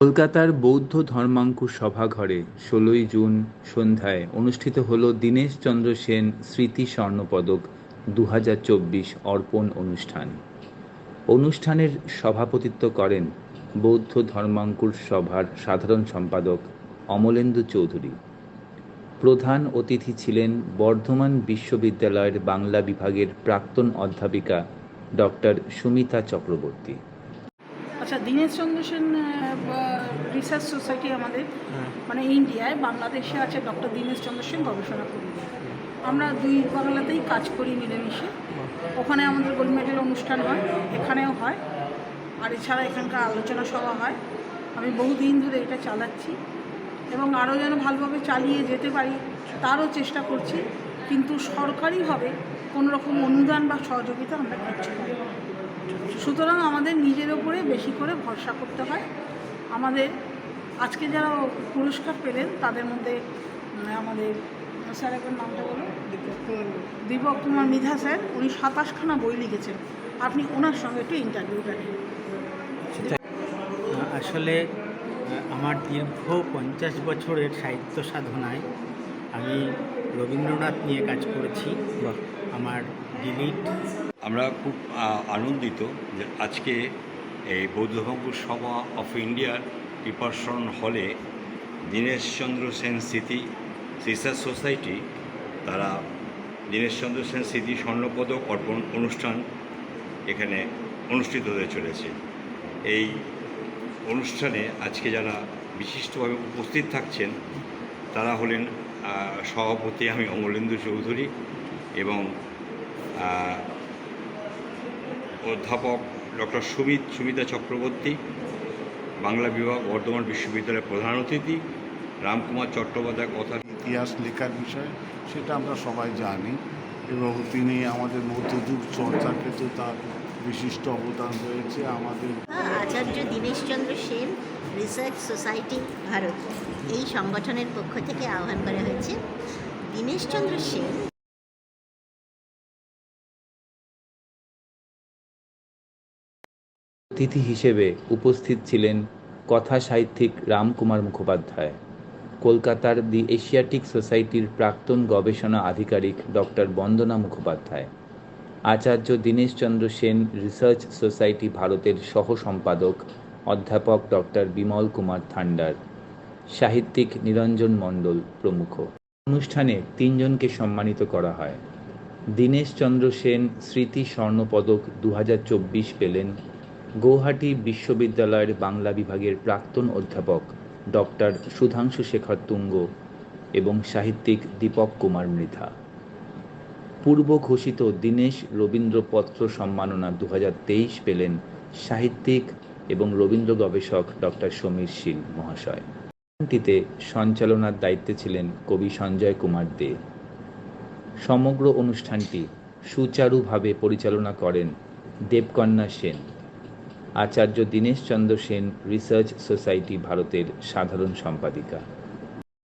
কলকাতার বৌদ্ধ ধর্মাঙ্কুর সভাঘরে ষোলোই জুন সন্ধ্যায় অনুষ্ঠিত হল দীনেশচন্দ্র সেন স্মৃতি স্বর্ণপদক দু অর্পণ অনুষ্ঠান। অনুষ্ঠানের সভাপতিত্ব করেন বৌদ্ধ ধর্মাঙ্কুর সভার সাধারণ সম্পাদক অমলেন্দু চৌধুরী। প্রধান অতিথি ছিলেন বর্ধমান বিশ্ববিদ্যালয়ের বাংলা বিভাগের প্রাক্তন অধ্যাপিকা ডক্টর সুমিতা চক্রবর্তী। আচ্ছা দীনেশ চন্দ্র সেন রিসার্চ সোসাইটি আমাদের মানে ইন্ডিয়ায় বাংলাদেশে আছে ডক্টর দীনেশ চন্দ্র সেন গবেষণা করি আমরা দুই বাংলাতেই কাজ করি মিলেমিশে। ওখানে আমাদের গোল্ড মেডেল অনুষ্ঠান হয় এখানেও হয়। আর এছাড়া এখানকার আলোচনা সভা হয়। আমি বহুদিন ধরে এটা চালাচ্ছি। এবং আরও যেন ভালোভাবে চালিয়ে যেতে পারি তারও চেষ্টা করছি। কিন্তু সরকারিভাবে কোনো রকম অনুদান বা সহযোগিতা আমরা না। সুতরাং আমাদের নিজের ওপরে বেশি করে ভরসা করতে হয়। আমাদের আজকে যারা পুরস্কার পেলেন তাদের মধ্যে আমাদের স্যার একবার নামটা বলো? দীপক কুমার মিধা। স্যার উনি সাতাশখানা বই লিখেছেন। আপনি ওনার সঙ্গে একটু ইন্টারভিউটা নিন আসলে আমার দীর্ঘ পঞ্চাশ বছরের সাহিত্য সাধনায় আমি রবীন্দ্রনাথ নিয়ে কাজ করেছি। আমার ডিলিট। আমরা খুব আনন্দিত যে আজকে এই বৌদ্ধভঙ্গুর সভা অফ ইন্ডিয়ার টিপারসন হলে দীনেশচন্দ্র সেন স্মৃতি রিসার্চ সোসাইটি তারা দীনেশচন্দ্র সেন স্মৃতি স্বর্ণপদক অর্পণ অনুষ্ঠান এখানে অনুষ্ঠিত হতে চলেছে। এই অনুষ্ঠানে আজকে যারা বিশিষ্টভাবে উপস্থিত থাকছেন তারা হলেন সভাপতি আমি অমলেন্দু চৌধুরী এবং অধ্যাপক ডক্টর সুমিত, সুমিতা চক্রবর্তী, বাংলা বিভাগ বর্ধমান বিশ্ববিদ্যালয়ের প্রধান অতিথি, রামকুমার চট্টোপাধ্যায় কথা। ইতিহাস লেখার বিষয়, সেটা আমরা সবাই জানি এবং তিনি আমাদের মধ্যযুগ চর্চার ক্ষেত্রে তার বিশিষ্ট অবদান রয়েছে আমাদের আচার্য দীনেশচন্দ্র সেন, রিসার্চ সোসাইটি ভারত। এই সংগঠনের পক্ষ থেকে আহ্বান করা হয়েছে। দীনেশচন্দ্র সেন অতিথি হিসেবে উপস্থিত ছিলেন কথা সাহিত্যিক রামকুমার মুখোপাধ্যায়, কলকাতার দি এশিয়াটিক সোসাইটির প্রাক্তন গবেষণা আধিকারিক doctor Bandana Mukhopadhyay. Acharya Dineshchandra Sen research society ভারতের সহ সম্পাদক অধ্যাপক ডক্টর বিমল কুমার থান্ডার, সাহিত্যিক নিরঞ্জন মণ্ডল প্রমুখ। অনুষ্ঠানে তিনজনকে সম্মানিত করা হয়। দীনেশচন্দ্র সেন স্মৃতি স্বর্ণপদক দু হাজার চব্বিশ পেলেন গৌহাটি বিশ্ববিদ্যালয়ের বাংলা বিভাগের প্রাক্তন অধ্যাপক ডক্টর সুধাংশু শেখর তুঙ্গ এবং সাহিত্যিক দীপক কুমার মৃধা। পূর্ব ঘোষিত দীনেশ রবীন্দ্রপত্র সম্মাননা দু হাজার তেইশ পেলেন সাহিত্যিক এবং রবীন্দ্র গবেষক ডক্টর সমীর শীল মহাশয়। সঞ্চালনার দায়িত্বে ছিলেন কবি সঞ্জয় কুমার দে। সমগ্র অনুষ্ঠানটি সুচারুভাবে পরিচালনা করেন দেবকন্যা সেন। আচার্য দীনেশচন্দ্র সেন রিসার্চ সোসাইটি ভারতের সাধারণ সম্পাদিকা।